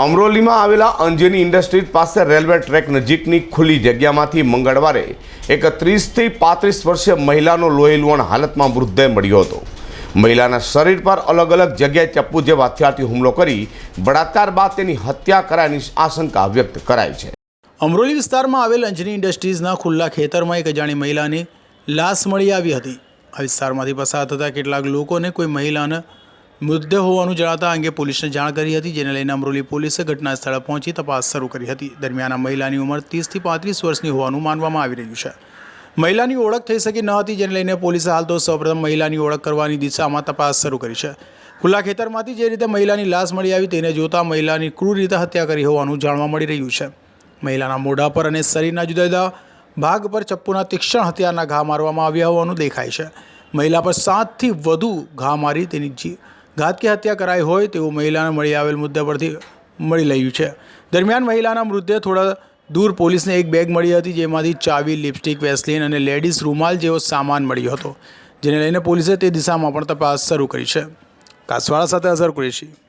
અમરોલીમાં આવેલા અંજની ઇન્ડસ્ટ્રીઝ પાસે railway track નજીકની ખુલ્લી જગ્યામાંથી મંગળવારે એક ત્રીસથી પાંત્રીસ વર્ષીય મહિલાનો લોહી લુહાણ હાલતમાં મૃતદેહ મળ્યો હતો. મહિલાના શરીર પર અલગ અલગ જગ્યાએ ચપ્પુ જેવા હથિયારથી હુમલો કરી બળાત્કાર બાદ તેની હત્યા કરાયની આશંકા વ્યક્ત કરાઈ છે. અમરોલી વિસ્તારમાં આવેલ અંજની ઇન્ડસ્ટ્રીઝના ખુલ્લા ખેતરમાં એક અજાણી મહિલાની લાશ મળી આવી હતી. આ વિસ્તારમાંથી પસાર થતા કેટલાક લોકોને કોઈ મહિલાને મૃતદેહ હોવાનું જણાતા અંગે પોલીસને જાણ કરી હતી, જેને લઈને અમરોલી પોલીસે ઘટના સ્થળે પહોંચી તપાસ શરૂ કરી હતી. દરમિયાન મહિલાની ઉંમર ત્રીસથી પાંત્રીસ વર્ષની હોવાનું માનવામાં આવી રહ્યું છે. મહિલાની ઓળખ થઈ શકી ન હતી, જેને લઈને પોલીસે હાલ તો સૌપ્રથમ મહિલાની ઓળખ કરવાની દિશામાં તપાસ શરૂ કરી છે. ખુલ્લા ખેતરમાંથી જે રીતે મહિલાની લાશ મળી આવી તેને જોતા મહિલાની ક્રૂર રીતે હત્યા કરી હોવાનું જાણવા મળી રહ્યું છે. મહિલાના મોઢા પર અને શરીરના જુદા જુદા ભાગ પર ચપ્પુના તીક્ષ્ણ હથિયારના ઘા મારવામાં આવ્યા હોવાનું દેખાય છે. મહિલા પર સાતથી વધુ ઘા મારી તેની જી ઘાતકી હત્યા કરાઈ હોય તેવું મહિલાને મળી આવેલ મુદ્દા પરથી મળી રહ્યું છે. દરમિયાન મહિલાના મૃતદેહ થોડા દૂર પોલીસને એક બેગ મળી હતી જેમાંથી ચાવી, લિપસ્ટિક, વેસ્લિન અને લેડીઝ રૂમાલ જેવો સામાન મળ્યો હતો, જેને લઈને પોલીસે તે દિશામાં પણ તપાસ શરૂ કરી છે. કાસવાળા સાથે અઝર કુરેશી.